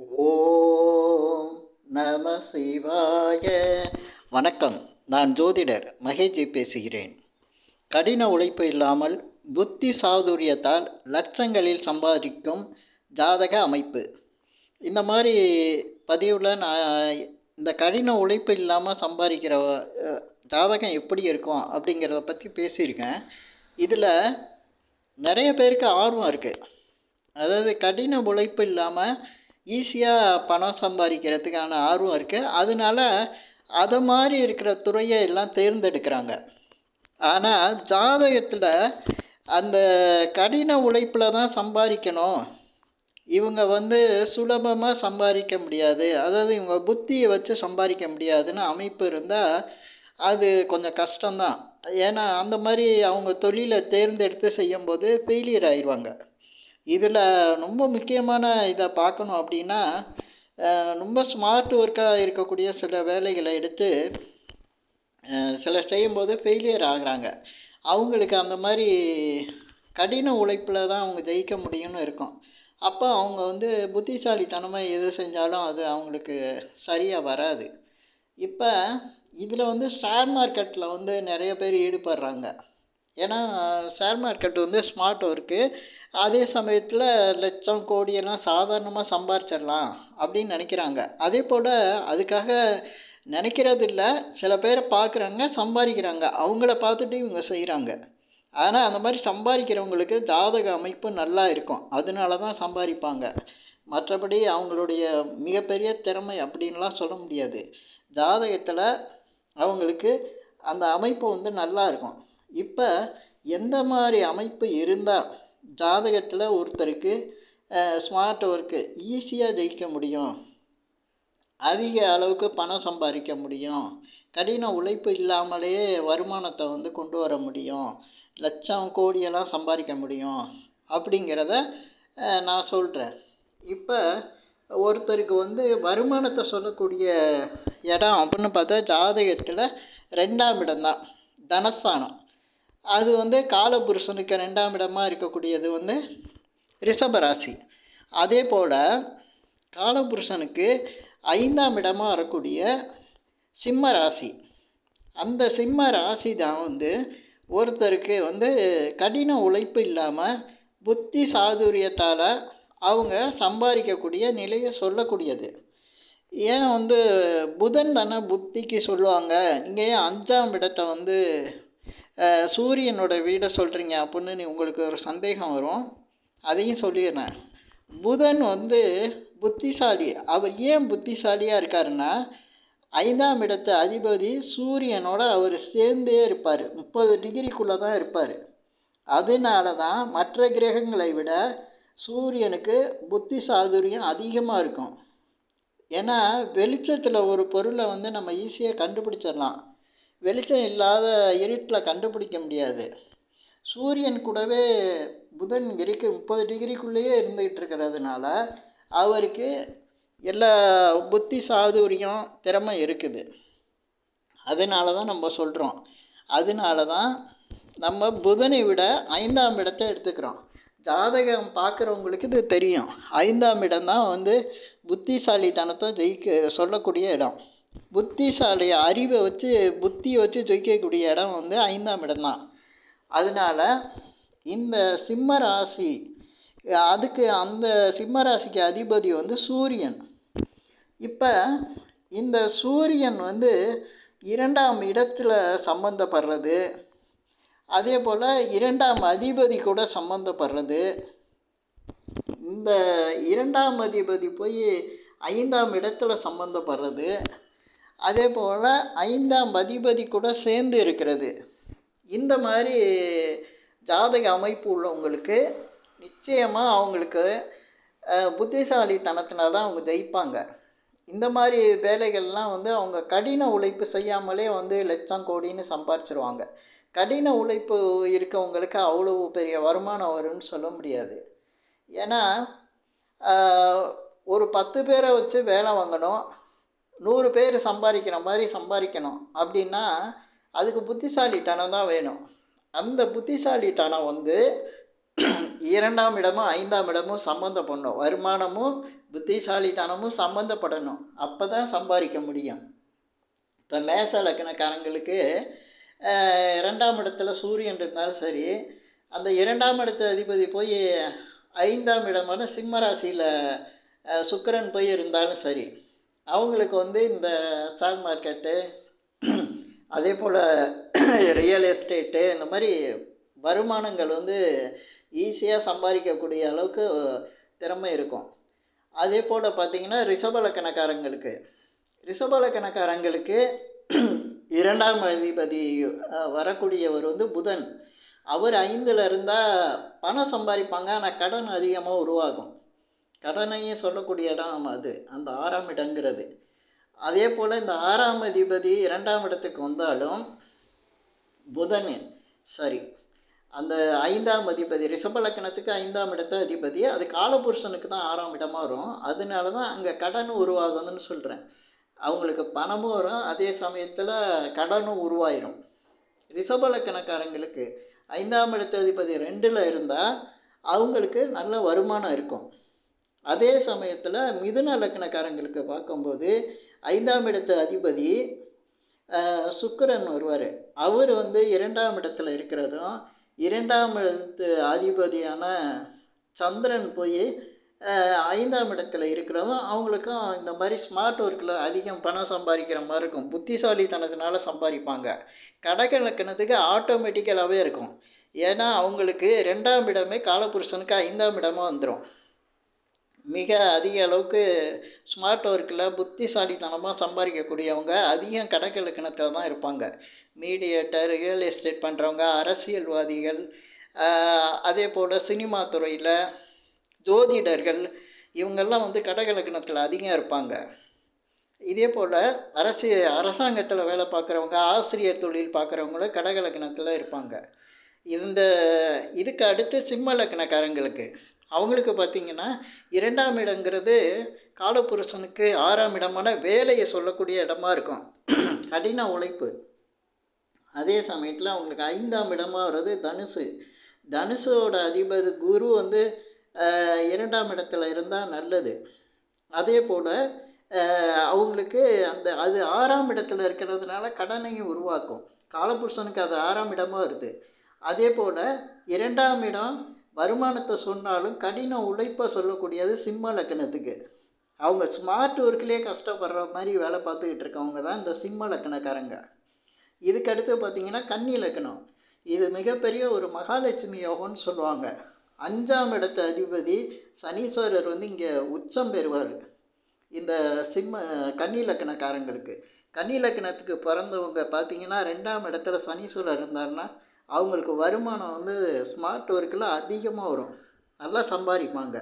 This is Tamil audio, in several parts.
ஓம் நம சிவாய. வணக்கம் நான் ஜோதிடர் மகேஜி பேசுகிறேன். கடின உழைப்பு இல்லாமல் புத்தி சாதுரியத்தால் லட்சங்களில் சம்பாதிக்கும் ஜாதக அமைப்பு. இந்த மாதிரி பதிவில் நான் இந்த கடின உழைப்பு இல்லாமல் சம்பாதிக்கிற ஜாதகம் எப்படி இருக்கும் அப்படிங்கிறத பற்றி பேசியிருக்கேன். இதில் நிறைய பேருக்கு ஆர்வம் இருக்குது அதாவது கடின உழைப்பு இல்லாமல் ஈஸியாக பணம் சம்பாதிக்கிறதுக்கான ஆர்வம் இருக்குது அதனால அதை மாதிரி இருக்கிற துறையை எல்லாம் தேர்ந்தெடுக்கிறாங்க. ஆனால் ஜாதகத்தில் அந்த கடின உழைப்பில் தான் சம்பாதிக்கணும். இவங்க வந்து சுலபமாக சம்பாதிக்க முடியாது. அதாவது இவங்க புத்தியை வச்சு சம்பாதிக்க முடியாதுன்னு அமைப்பு இருந்தால் அது கொஞ்சம் கஷ்டம்தான். ஏன்னா அந்த மாதிரி அவங்க தொழிலை தேர்ந்தெடுத்து செய்யும்போது ஃபெயிலியர் ஆயிடுவாங்க இதில் ரொம்ப முக்கியமான இதை பார்க்கணும் அப்படின்னா ரொம்ப ஸ்மார்ட் ஒர்க்காக இருக்கக்கூடிய சில வேலைகளை எடுத்து சில சிலர் செய்யும்போது ஃபெயிலியர் ஆகுறாங்க. அவங்களுக்கு அந்த மாதிரி கடின உழைப்பில் தான் அவங்க ஜெயிக்க முடியும்னு இருக்கும். அப்போ அவங்க வந்து புத்திசாலித்தனமாக எது செஞ்சாலும் அது அவங்களுக்கு சரியாக வராது. இப்போ இதில் வந்து ஷேர் மார்க்கெட்டில் வந்து நிறைய பேர் ஈடுபடுறாங்க. ஏன்னா ஷேர் மார்க்கெட் வந்து ஸ்மார்ட் ஒர்க்கு அதே சமயத்தில் லட்சம் கோடியெல்லாம் சாதாரணமாக சம்பாரிச்சிடலாம் அப்படின்னு நினைக்கிறாங்க. அதே போல் அதுக்காக நினைக்கிறது இல்லை. சில பேரை பார்க்குறாங்க சம்பாதிக்கிறாங்க. அவங்கள பார்த்துட்டு இவங்க செய்கிறாங்க ஆனால் அந்த மாதிரி சம்பாதிக்கிறவங்களுக்கு ஜாதக அமைப்பு நல்லா இருக்கும். அதனால தான் சம்பாதிப்பாங்க. மற்றபடி அவங்களுடைய மிகப்பெரிய திறமை அப்படின்லாம் சொல்ல முடியாது. ஜாதகத்தில் அவங்களுக்கு அந்த அமைப்பு வந்து நல்லா இருக்கும். இப்போ எந்த மாதிரி அமைப்பு இருந்தால் ஜாதகத்தில் ஒருத்தருக்கு ஸ்மார்ட் ஒர்க்கு ஈஸியாக ஜெயிக்க முடியும். அதிக அளவுக்கு பணம் சம்பாதிக்க முடியும். கடின உழைப்பு இல்லாமலேயே வருமானத்தை வந்து கொண்டு வர முடியும். லட்சம் கோடியெல்லாம் சம்பாதிக்க முடியும். அப்படிங்கிறத நான் சொல்கிறேன் இப்போ ஒருத்தருக்கு வந்து வருமானத்தை சொல்லக்கூடிய இடம் அப்படின்னு பார்த்தா ஜாதகத்தில் ரெண்டாம் இடம்தான் தனஸ்தானம். அது வந்து காலபுருஷனுக்கு ரெண்டாம் இடமாக இருக்கக்கூடியது வந்து ரிஷபராசி. அதே போல் காலபுருஷனுக்கு ஐந்தாம் இடமாக வரக்கூடிய சிம்ம ராசி அந்த சிம்ம ராசி தான் வந்து ஒருத்தருக்கு வந்து கடின உழைப்பு இல்லாமல் புத்தி சாதுரியத்தால் அவங்க சம்பாதிக்கக்கூடிய நிலையை சொல்லக்கூடியது. ஏன் வந்து புதன் தானே புத்திக்கு சொல்லுவாங்க. நீங்கள் ஏன் அஞ்சாம் இடத்தை வந்து சூரியனோட வீடை சொல்கிறீங்க அப்படின்னு நீ- உங்களுக்கு ஒரு சந்தேகம் வரும். அதையும் சொல்லிடுறேன். புதன் வந்து புத்திசாலி. அவர் ஏன் புத்திசாலியாக இருக்காருன்னா ஐந்தாம் இடத்து அதிபதி சூரியனோட அவர் சேர்ந்தே இருப்பார். முப்பது டிகிரிக்குள்ளே தான் இருப்பார். அதனால தான் மற்ற கிரகங்களை விட சூரியனுக்கு புத்தி சாதுரியம் அதிகமாக இருக்கும். ஏன்னா வெளிச்சத்தில் ஒரு பொருளை வந்து நம்ம ஈஸியாக கண்டுபிடிச்சிடலாம். வெளிச்சம் இல்லாத இருட்டில் கண்டுபிடிக்க முடியாது. சூரியன் கூடவே புதன் இருக்கு முப்பது டிகிரிக்குள்ளேயே இருந்துக்கிட்டு இருக்கிறதுனால அவருக்கு எல்லா புத்தி சாதுரியம் திறமை இருக்குது. அதனால தான் நம்ம சொல்கிறோம் அதனால தான் நம்ம புதனை விட ஐந்தாம் இடத்தை எடுத்துக்கிறோம். ஜாதகம் பார்க்குறவங்களுக்கு இது தெரியும். ஐந்தாம் இடம் தான் வந்து புத்திசாலித்தனத்தை ஜெயிக்க சொல்லக்கூடிய இடம். புத்திசாலி அறிவை வச்சு புத்தியை வச்சு ஜொயிக்கக்கூடிய இடம் வந்து ஐந்தாம் இடம்தான் அதனால இந்த சிம்ம ராசி அதுக்கு அந்த சிம்ம ராசிக்கு அதிபதி வந்து சூரியன். இப்போ இந்த சூரியன் வந்து இரண்டாம் இடத்துல சம்மந்தப்படுறது அதே போல் இரண்டாம் அதிபதி கூட சம்மந்தப்படுறது இந்த இரண்டாம் அதிபதி போய் ஐந்தாம் இடத்துல சம்மந்தப்படுறது அதே போல் ஐந்தாம் அதிபதி கூட சேர்ந்து இருக்கிறது. இந்த மாதிரி ஜாதக அமைப்பு உள்ளவங்களுக்கு நிச்சயமாக அவங்களுக்கு புத்திசாலித்தனத்தில் தான் அவங்க ஜெயிப்பாங்க. இந்த மாதிரி வேலைகள்லாம் வந்து அவங்க கடின உழைப்பு செய்யாமலே வந்து லட்சம் கோடின்னு சம்பாரிச்சிருவாங்க. கடின உழைப்பு இருக்கவங்களுக்கு அவ்வளோ பெரிய வருமானம் வரும்னு சொல்ல முடியாது. ஏன்னா ஒரு பத்து பேரை வச்சு வேலை வாங்கணும். நூறு பேர் சம்பாதிக்கிற மாதிரி சம்பாதிக்கணும். அப்படின்னா அதுக்கு புத்திசாலித்தனம் தான் வேணும். அந்த புத்திசாலித்தனம் வந்து இரண்டாம் இடமும் ஐந்தாம் இடமும் சம்மந்தம் பண்ணும் வருமானமும் புத்திசாலித்தனமும் சம்மந்தப்படணும் அப்போ தான் சம்பாதிக்க முடியும். இப்போ மேச லக்கணக்காரங்களுக்கு இரண்டாம் இடத்துல சூரியன் இருந்தாலும் சரி அந்த இரண்டாம் இடத்து அதிபதி போய் ஐந்தாம் இடமான சிம்ம ராசியில் போய் இருந்தாலும் சரி அவங்களுக்கு வந்து இந்த ஸ்டாக் மார்க்கெட்டு அதே போல் ரியல் எஸ்டேட்டு இந்த மாதிரி வருமானங்கள் வந்து ஈஸியாக சம்பாதிக்கக்கூடிய அளவுக்கு திறமை இருக்கும். அதே போல் பார்த்தீங்கன்னா ரிஷபலக்கணக்காரங்களுக்கு ரிஷபலக்கணக்காரங்களுக்கு இரண்டாம் அதிபதி வரக்கூடியவர் வந்து புதன். அவர் ஐந்தில் இருந்தால் பணம் சம்பாதிப்பாங்க ஆனால் கடன் அதிகமாக உருவாகும். கடனையும் சொல்லக்கூடிய இடம் அது அந்த ஆறாம் இடங்கிறது. அதே போல் இந்த ஆறாம் அதிபதி இரண்டாம் இடத்துக்கு வந்தாலும் புதன் சரி அந்த ஐந்தாம் அதிபதி ரிஷபலக்கணத்துக்கு ஐந்தாம் இடத்து அதிபதி அது காலபுருஷனுக்கு தான் ஆறாம் இடமாக வரும். அதனால தான் அங்கே கடன் உருவாகுதுன்னு சொல்கிறேன் அவங்களுக்கு பணமும் வரும் அதே சமயத்தில் கடனும் உருவாயிரும். ரிஷபலக்கணக்காரங்களுக்கு ஐந்தாம் இடத்து அதிபதி ரெண்டில் இருந்தால் அவங்களுக்கு நல்ல வருமானம் இருக்கும். அதே சமயத்தில் மிதுன லக்னக்காரங்களுக்கு பார்க்கும்போது ஐந்தாம் இடத்து அதிபதி சுக்கரன் சுக்கிரன் வருவார். அவர் வந்து இரண்டாம் இடத்துல இருக்கிறதும் இரண்டாம் இடத்து அதிபதியான சந்திரன் போய் ஐந்தாம் இடத்துல இருக்கிறதும் அவங்களுக்கும் இந்த மாதிரி ஸ்மார்ட் ஒர்க்கில் அதிகம் பணம் சம்பாதிக்கிற மாதிரி இருக்கும். புத்திசாலித்தனத்தினால சம்பாதிப்பாங்க. கடகலக்கணத்துக்கு ஆட்டோமேட்டிக்கலாகவே இருக்கும். ஏன்னா அவங்களுக்கு ரெண்டாம் இடமே காலபுருஷனுக்கு ஐந்தாம் இடமாக வந்துடும் மிக அதிக அளவுக்கு ஸ்மார்ட் ஒர்க்கில் புத்திசாலித்தனமாக சம்பாதிக்கக்கூடியவங்க அதிகம் கடக இலக்கணத்தில் தான் இருப்பாங்க. மீடியேட்டர் ரியல் எஸ்டேட் பண்ணுறவங்க அரசியல்வாதிகள் அதே போல் சினிமா துறையில் ஜோதிடர்கள் இவங்கெல்லாம் வந்து கடகலக்கணத்தில் அதிகம் இருப்பாங்க. இதே போல் அரசு அரசாங்கத்தில் வேலை பார்க்குறவங்க ஆசிரியர் தொழில் பார்க்குறவங்களும் கடகலக்கணத்தில் இருப்பாங்க. இந்த இதுக்கு அடுத்து சிம்ம லக்கணக்காரங்களுக்கு. அவங்களுக்கு பார்த்திங்கன்னா இரண்டாம் இடங்கிறது காலபுருஷனுக்கு ஆறாம் இடமான வேலையை சொல்லக்கூடிய இடமா இருக்கும். கடின உழைப்பு. அதே சமயத்தில் அவங்களுக்கு ஐந்தாம் இடமாக வர்றது தனுசு. தனுசோட அதிபர் குரு வந்து இரண்டாம் இடத்துல இருந்தால் நல்லது. அதே போல் அவங்களுக்கு அந்த அது ஆறாம் இடத்துல இருக்கிறதுனால கடனையும் உருவாக்கும். காலபுருஷனுக்கு அது ஆறாம் இடமாக வருது. அதே போல் இரண்டாம் இடம் வருமானத்தை சொன்னாலும் கடின உழைப்பை சொல்லக்கூடியது சிம்ம லக்கணத்துக்கு. அவங்க ஸ்மார்ட் ஒர்க்லேயே கஷ்டப்படுற மாதிரி வேலை பார்த்துக்கிட்டு இருக்கவங்க தான் இந்த சிம்ம லக்கணக்காரங்க. இதுக்கு அடுத்து பார்த்தீங்கன்னா கன்னி லக்கணம். இது மிகப்பெரிய ஒரு மகாலட்சுமி யோகம்னு சொல்லுவாங்க. அஞ்சாம் இடத்து அதிபதி சனீஸ்வரர் வந்து இங்கே உச்சம் பெறுவார். இந்த சிம்ம கன்னி லக்கணக்காரங்களுக்கு. கன்னி லக்கணத்துக்கு பிறந்தவங்க பார்த்தீங்கன்னா ரெண்டாம் இடத்துல சனீஸ்வரர் இருந்தாருன்னா அவங்களுக்கு வருமானம் வந்து ஸ்மார்ட் ஒர்க்கில் அதிகமாக வரும். நல்லா சம்பாதிப்பாங்க.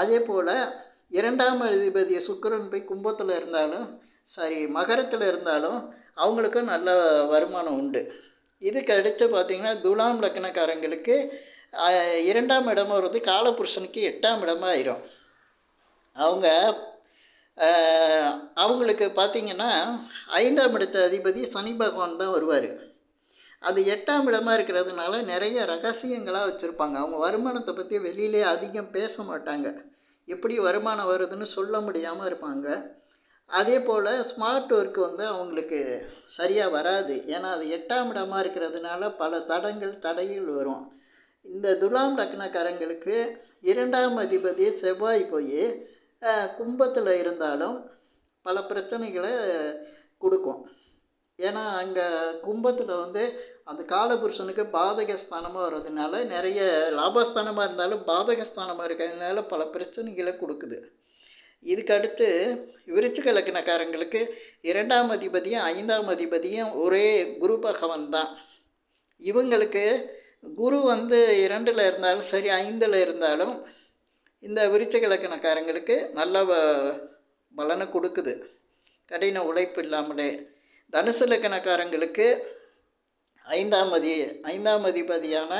அதே போல் இரண்டாம் அதிபதி சுக்கரன் போய் கும்பத்தில் இருந்தாலும் சாரி மகரத்தில் இருந்தாலும் அவங்களுக்கும் நல்ல வருமானம் உண்டு. இதுக்கு அடுத்து பார்த்திங்கன்னா துலாம் லக்னக்காரங்களுக்கு இரண்டாம் இடம் வருது காலபுருஷனுக்கு எட்டாம் இடமாக ஆயிரும். அவங்க அவங்களுக்கு பார்த்திங்கன்னா ஐந்தாம் இடத்து அதிபதி சனி பகவான் தான் வருவார். அது எட்டாம் இடமா இருக்கிறதுனால நிறைய ரகசியங்களாக வச்சுருப்பாங்க. அவங்க வருமானத்தை பற்றி வெளியிலே அதிகம் பேச மாட்டாங்க. எப்படி வருமானம் வருதுன்னு சொல்ல முடியாமல் இருப்பாங்க. அதே போல் ஸ்மார்ட் ஒர்க் வந்து அவங்களுக்கு சரியாக வராது. ஏன்னா அது எட்டாம் இடமா இருக்கிறதுனால பல தடங்கள் தடைகள் வரும். இந்த துலாம் லக்னக்காரங்களுக்கு இரண்டாம் அதிபதி செவ்வாய் போய் கும்பத்தில் இருந்தாலும் பல பிரச்சனைகளை கொடுக்கும். ஏன்னா அங்கே கும்பத்தில் வந்து அந்த காலபுருஷனுக்கு பாதகஸ்தானமாக வர்றதுனால நிறைய லாபஸ்தானமாக இருந்தாலும் பாதகஸ்தானமாக இருக்கிறதுனால பல பிரச்சனைகளை கொடுக்குது. இதுக்கு அடுத்து விருச்சிக லக்னக்காரங்களுக்கு இரண்டாம் அதிபதியும் ஐந்தாம் அதிபதியும் ஒரே குரு பகவான் தான். இவங்களுக்கு குரு வந்து இரண்டில் இருந்தாலும் சரி ஐந்தில் இருந்தாலும் இந்த விருச்சிக லக்கணக்காரங்களுக்கு நல்ல வ- பலனை கொடுக்குது. கடின உழைப்பு இல்லாமலே. தனுசு லக்கணக்காரங்களுக்கு ஐந்தாம் அதி ஐந்தாம் அதிபதியான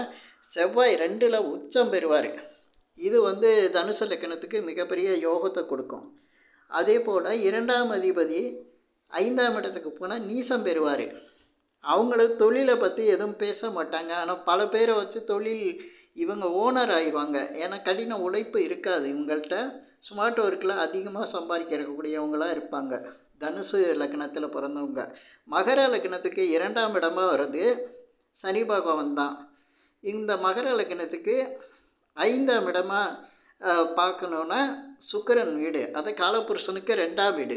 செவ்வாய் ரெண்டில் உச்சம் பெறுவார். இது வந்து தனுசு லக்கணத்துக்கு மிகப்பெரிய யோகத்தை கொடுக்கும். அதே போல் இரண்டாம் அதிபதி ஐந்தாம் இடத்துக்கு போனால் நீசம் பெறுவார். அவங்கள தொழிலை பற்றி எதுவும் பேச மாட்டாங்க. ஆனால் பல பேரை வச்சு தொழில் இவங்க ஓனர் ஆயிடுவாங்க. ஏன்னா கடின உழைப்பு இருக்காது இவங்கள்ட்ட. ஸ்மார்ட் ஒர்க்கில் அதிகமாக சம்பாதிக்கிறக்கூடியவங்களாக இருப்பாங்க. தனுசு லக்னத்தில் பிறந்தவங்க. மகர லக்னத்துக்கு இரண்டாம் இடமாக வர்றது சனி பகவான் தான். இந்த மகர லக்னத்துக்கு ஐந்தாம் இடமாக பார்க்கணுன்னா சுக்கரன் வீடு. அது காலபுருஷனுக்கு ரெண்டாம் வீடு.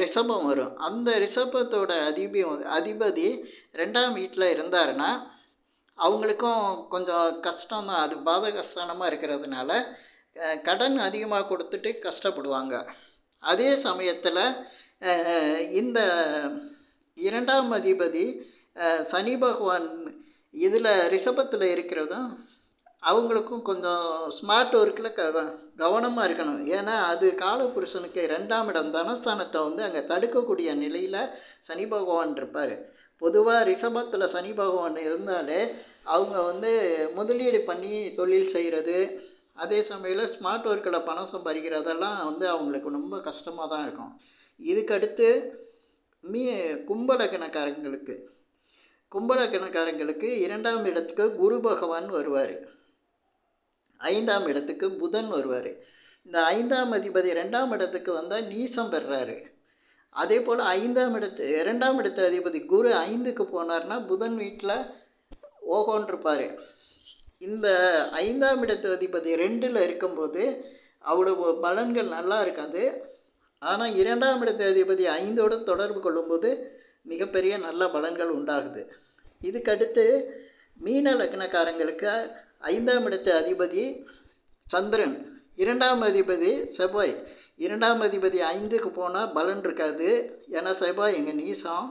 ரிஷபம் வரும். அந்த ரிஷபத்தோட அதிபதி அதிபதி ரெண்டாம் வீட்டில் இருந்தாருன்னா அவங்களுக்கும் கொஞ்சம் கஷ்டம் தான் அது பாதகஸ்தானமாக இருக்கிறதுனால கடன் அதிகமாக கொடுத்துட்டு கஷ்டப்படுவாங்க. அதே சமயத்தில் இந்த இரண்டாம் அதிபதி சனி பகவான் இதில் ரிஷபத்தில் இருக்கிறதும் அவங்களுக்கும் கொஞ்சம் ஸ்மார்ட் ஒர்க்கில் க கவனமாக இருக்கணும். ஏன்னா அது காலபுருஷனுக்கு ரெண்டாம் இடம் தனஸ்தானத்தை வந்து அங்கே தடுக்கக்கூடிய நிலையில் சனி பகவான் இருப்பார். பொதுவாக ரிஷபத்தில் சனி பகவான் இருந்தாலே அவங்க வந்து முதலீடு பண்ணி தொழில் செய்கிறது அதே சமயத்தில் ஸ்மார்ட் ஒர்க்கில் பணம் சம்பாதிக்கிறதெல்லாம் வந்து அவங்களுக்கு ரொம்ப கஷ்டமாக தான் இருக்கும். இதுக்கடுத்து மீ கும்பலக்கணக்காரங்களுக்கு கும்பலக்கணக்காரங்களுக்கு இரண்டாம் இடத்துக்கு குரு பகவான் வருவார். ஐந்தாம் இடத்துக்கு புதன் வருவார். இந்த ஐந்தாம் அதிபதி ரெண்டாம் இடத்துக்கு வந்தால் நீசம் பெறுறாரு அதே போல் ஐந்தாம் இடத்து இரண்டாம் இடத்து அதிபதி குரு ஐந்துக்கு போனார்னா புதன் வீட்டில் ஓகோன்ருப்பார். இந்த ஐந்தாம் இடத்து அதிபதி ரெண்டில் இருக்கும்போது அவ்வளவு பலன்கள் நல்லா இருக்காது. ஆனால் இரண்டாம் இடத்து அதிபதி ஐந்தோடு தொடர்பு கொள்ளும்போது மிகப்பெரிய நல்ல பலன்கள் உண்டாகுது. இதுக்கடுத்து மீன லக்னக்காரங்களுக்கு ஐந்தாம் இடத்து அதிபதி சந்திரன் இரண்டாம் அதிபதி செவ்வாய். இரண்டாம் அதிபதி ஐந்துக்கு போனால் பலன் இருக்காது. ஏன்னா செவ்வாய் எங்கள் நீசம்.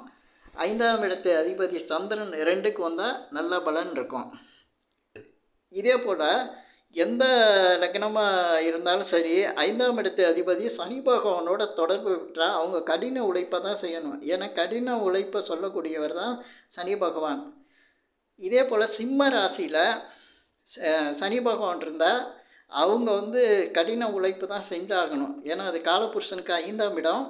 ஐந்தாம் இடத்து அதிபதி சந்திரன் ரெண்டுக்கு வந்தால் நல்ல பலன் இருக்கும். இதே போல் எந்த லக்னமாக இருந்தாலும் சரி ஐந்தாம் இடத்து அதிபதி சனி பகவானோட தொடர்பு விட்டால் அவங்க கடின உழைப்பை தான் செய்யணும். ஏன்னா கடின உழைப்பை சொல்லக்கூடியவர் தான் சனி பகவான். இதே போல் சிம்ம ராசியில் சனி பகவான் இருந்தால் அவங்க வந்து கடின உழைப்பு தான் செஞ்சாகணும். ஏன்னா அது காலபுருஷனுக்கு ஐந்தாம் இடம்.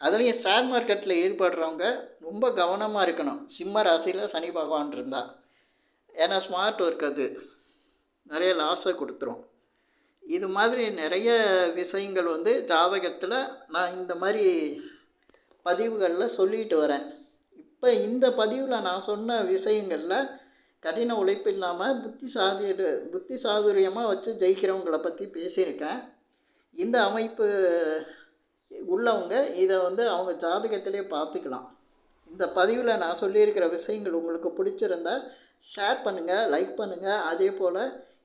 அதுலேயும் ஸ்டார் மார்க்கெட்டில் ஈடுபடுறவங்க ரொம்ப கவனமாக இருக்கணும். சிம்ம ராசியில் சனி பகவான் இருந்தால் ஏன்னா ஸ்மார்ட் ஒர்க் அது. நிறைய லாஸை கொடுத்துரும். இது மாதிரி நிறைய விஷயங்கள் வந்து ஜாதகத்தில் நான் இந்த மாதிரி பதிவுகளில் சொல்லிட்டு வரேன். இப்போ இந்த பதிவில் நான் சொன்ன விஷயங்களில் கடின உழைப்பு இல்லாமல் புத்தி சாதி புத்தி சாதுரியமாக வச்சு ஜெயிக்கிறவங்கள பற்றி பேசியிருக்கேன். இந்த அமைப்பு உள்ளவங்க இதை வந்து அவங்க ஜாதகத்திலே பார்த்துக்கலாம். இந்த பதிவில் நான் சொல்லியிருக்கிற விஷயங்கள் உங்களுக்கு பிடிச்சிருந்தா ஷேர் பண்ணுங்கள் லைக் பண்ணுங்கள் அதே போல்